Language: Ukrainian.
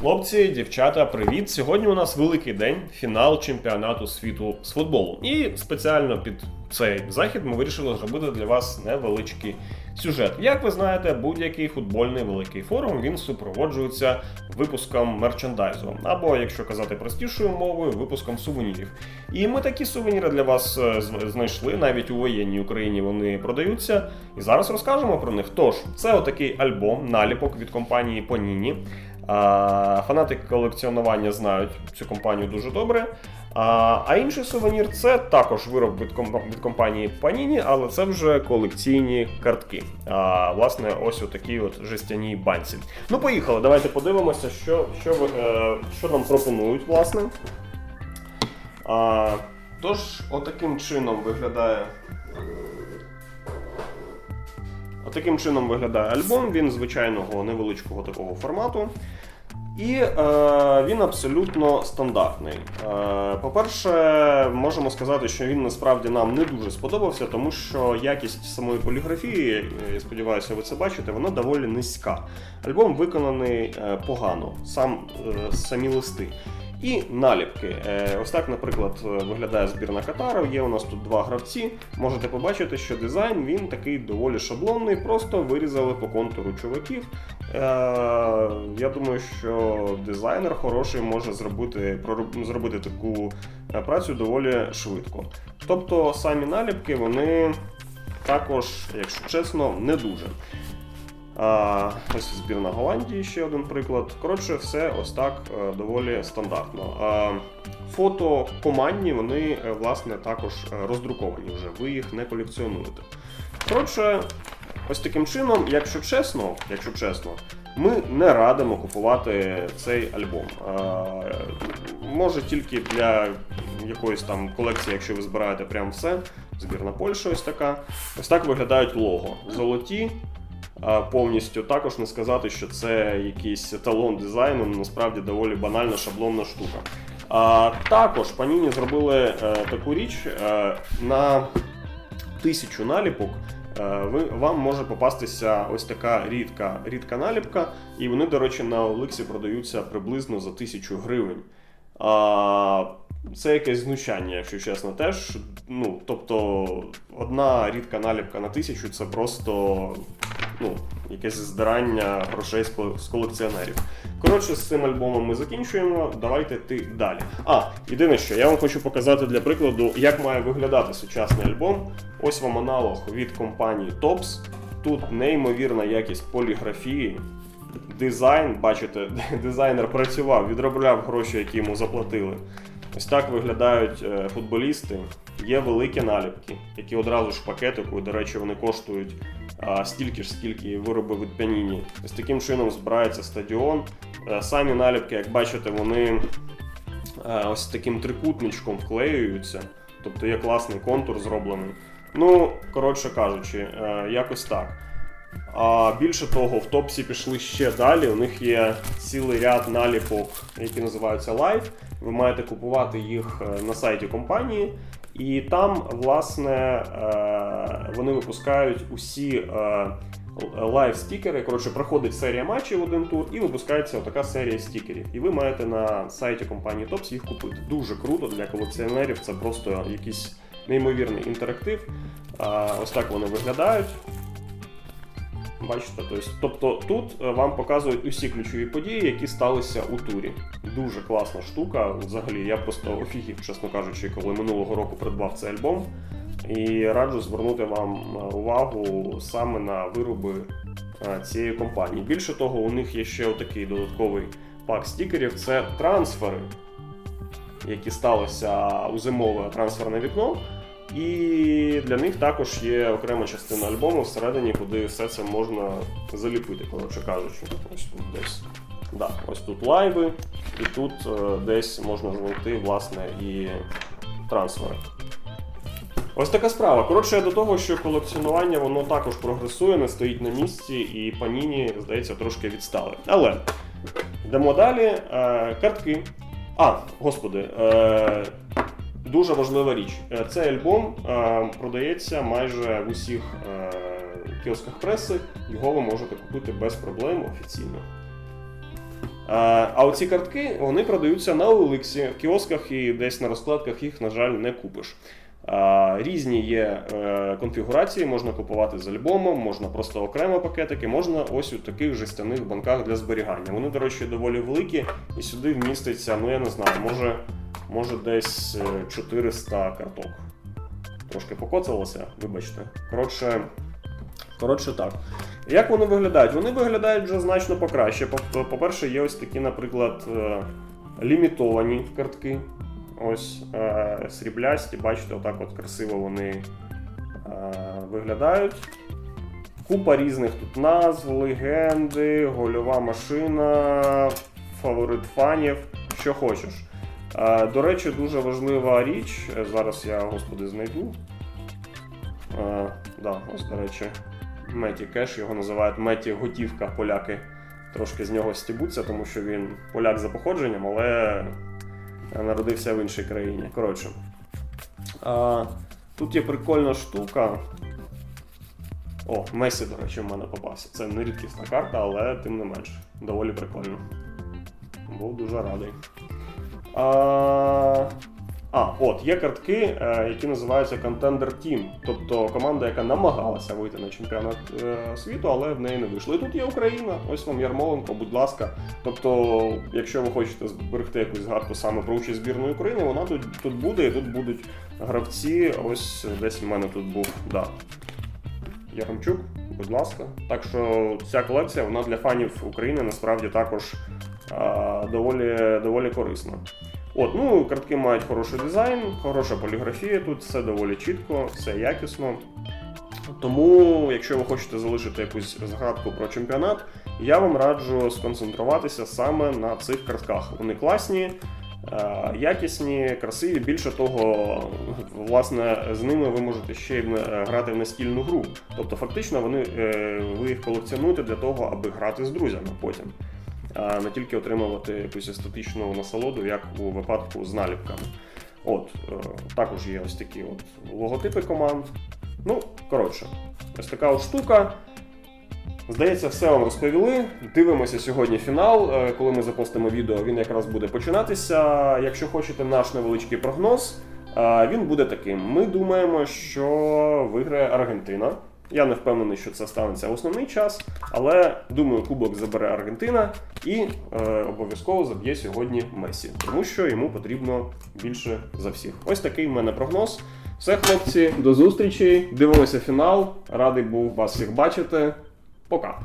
Хлопці, дівчата, привіт! Сьогодні у нас великий день, фінал чемпіонату світу з футболу. І спеціально під цей захід ми вирішили зробити для вас невеличкий сюжет. Як ви знаєте, будь-який футбольний великий форум він супроводжується випуском мерчендайзу, або, якщо казати простішою мовою, випуском сувенірів. І ми такі сувеніри для вас е, знайшли. Навіть у воєнній Україні вони продаються. І зараз розкажемо про них. Тож, це отакий альбом, наліпок від компанії Panini. Фанати колекціонування знають цю компанію дуже добре. А, інший сувенір це також вироб від, компанії Panini, але це вже колекційні картки. А, власне, ось у такій от жестяній банці. Ну, поїхали, давайте подивимося, що, що, е, що нам пропонують, власне. А, тож, отаким чином виглядає. Отаким чином виглядає альбом. Він звичайного невеличкого такого формату. І е, він абсолютно стандартний. Е, по-перше, можемо сказати, що він насправді нам не дуже сподобався, тому що якість самої поліграфії, е, я сподіваюся, ви це бачите, вона доволі низька. Альбом виконаний е, погано, сам, е, самі листи. І наліпки. Е, Ось так, наприклад, виглядає збірна Катару. Є у нас тут два гравці. Можете побачити, що дизайн він такий доволі шаблонний, просто вирізали по контуру чуваків. Е, Я думаю, що дизайнер хороший може зробити, зробити таку е, працю доволі швидко. Тобто самі наліпки вони також, якщо чесно, не дуже. А, ось збірна Голландії ще один приклад. Коротше, все ось так е, доволі стандартно. А, фото командні вони е, власне також е, роздруковані вже. Ви їх не колекціонуєте. Коротше, ось таким чином, якщо чесно, якщо чесно, ми не радимо купувати цей альбом. А, може тільки для якоїсь там колекції, якщо ви збираєте прям все. Збірна Польща ось така. Ось так виглядають лого. Золоті, повністю. Також не сказати, що це якийсь еталон дизайну, ну, насправді доволі банальна шаблонна штука. А, також Panini зробили е, таку річ е, на тисячу наліпок. е, Ви, вам може попастися ось така рідка, рідка наліпка, і вони, до речі, на Олексі продаються приблизно за тисячу гривень. А, це якесь знущання, якщо чесно, теж. Ну, тобто, одна рідка наліпка на тисячу це просто ну, якесь здирання грошей з колекціонерів. Коротше, з цим альбомом ми закінчуємо. Давайте йти далі. А, єдине що, я вам хочу показати для прикладу, як має виглядати сучасний альбом. Ось вам аналог від компанії Tops. Тут неймовірна якість поліграфії. Дизайн, бачите, дизайнер працював, відробляв гроші, які йому заплатили. Ось так виглядають е, футболісти. Є великі наліпки, які одразу ж в пакетику, до речі, вони коштують стільки ж, скільки вироби від Panini. Ось таким чином збирається стадіон. Е, Самі наліпки, як бачите, вони е, ось таким трикутничком вклеюються. Тобто є класний контур зроблений. Ну, коротше кажучи, е, якось так. А більше того, в топсі пішли ще далі. У них є цілий ряд наліпок, які називаються Live. Ви маєте купувати їх на сайті компанії, і там, власне, е, вони випускають усі лайв стікери. Коротше, проходить серія матчів один тур, і випускається така серія стікерів. І ви маєте на сайті компанії Tops їх купити. Дуже круто для колекціонерів. Це просто якийсь неймовірний інтерактив. Ось так вони виглядають. Бачите, тобто, тут е, вам показують усі ключові події, які сталися у турі. Дуже класна штука. Взагалі, я просто офігів, чесно кажучи, коли минулого року придбав цей альбом. І раджу звернути вам е, увагу саме на вироби е, цієї компанії. Більше того, у них є ще отакий додатковий пак стікерів це трансфери, які сталися у зимове трансферне вікно. І для них також є окрема частина альбому всередині, куди все це можна заліпити, коротше кажучи. Ось тут десь. Да, ось тут лайви, і тут е, десь можна знайти власне і трансфери. Ось така справа. Коротше, я до того, що колекціонування воно також прогресує, не стоїть на місці, і паніні, здається, трошки відстали. Але йдемо далі. Е, картки. А, господи, е, дуже важлива річ. Е, Цей альбом е, продається майже в усіх е, кіосках преси. Його ви можете купити без проблем офіційно. А, оці картки вони продаються на OLX, в кіосках і десь на розкладках їх, на жаль, не купиш. Різні є конфігурації, можна купувати з альбомом, можна просто окремо пакетики, можна ось у таких жестяних банках для зберігання. Вони, до речі, доволі великі, і сюди вміститься, ну я не знаю, може, може десь е, 400 карток. Трошки покоцалося, вибачте. Коротше, коротше так. Як вони виглядають? Вони виглядають вже значно покраще. По- По-перше, є ось такі, наприклад, е, лімітовані картки. Ось е, сріблясті, бачите, отак от красиво вони е, виглядають. Купа різних тут назв, легенди, гольова машина, фаворит фанів, що хочеш. До речі, дуже важлива річ. е, Зараз я, господи, знайду. Да, ось, до речі, Меті Кеш, його називають Меті Готівка поляки. Трошки з нього стібуться, тому що він поляк за походженням, але народився в іншій країні. Коротше. Тут є прикольна штука. О, Месі, до речі, в мене попався. Це не рідкісна карта, але тим не менш. Доволі прикольно. Був дуже радий. А, а, от, є картки, е, які називаються Contender Team, тобто команда, яка намагалася вийти на чемпіонат е, світу, але в неї не вийшло. І тут є Україна, ось вам Ярмоленко, будь ласка. Тобто, якщо ви хочете зберегти якусь згадку саме про участь збірної України, вона тут, тут буде, і тут будуть гравці. Ось десь в мене тут був да. Яремчук, будь ласка. Так що ця колекція вона для фанів України насправді також доволі, доволі корисна. От, ну, картки мають хороший дизайн, хороша поліграфія, тут все доволі чітко, все якісно. Тому, якщо ви хочете залишити якусь згадку про чемпіонат, я вам раджу сконцентруватися саме на цих картках. Вони класні, е, якісні, красиві. Більше того, власне, з ними ви можете ще й е, грати в настільну гру. Тобто, фактично, вони, е, ви їх колекціонуєте для того, аби грати з друзями потім не тільки отримувати якусь естетичну насолоду, як у випадку з наліпками. От, е, також є ось такі от логотипи команд. Ну, коротше, ось така от штука. Здається, все вам розповіли. Дивимося сьогодні фінал. Е, Коли ми запостимо відео, він якраз буде починатися. Якщо хочете наш невеличкий прогноз, е, він буде таким. Ми думаємо, що виграє Аргентина. Я не впевнений, що це станеться основний час, але думаю, кубок забере Аргентина і е, обов'язково заб'є сьогодні Месі, тому що йому потрібно більше за всіх. Ось такий в мене прогноз. Все, хлопці, до зустрічі. Дивимося фінал. Радий був вас всіх бачити. Пока.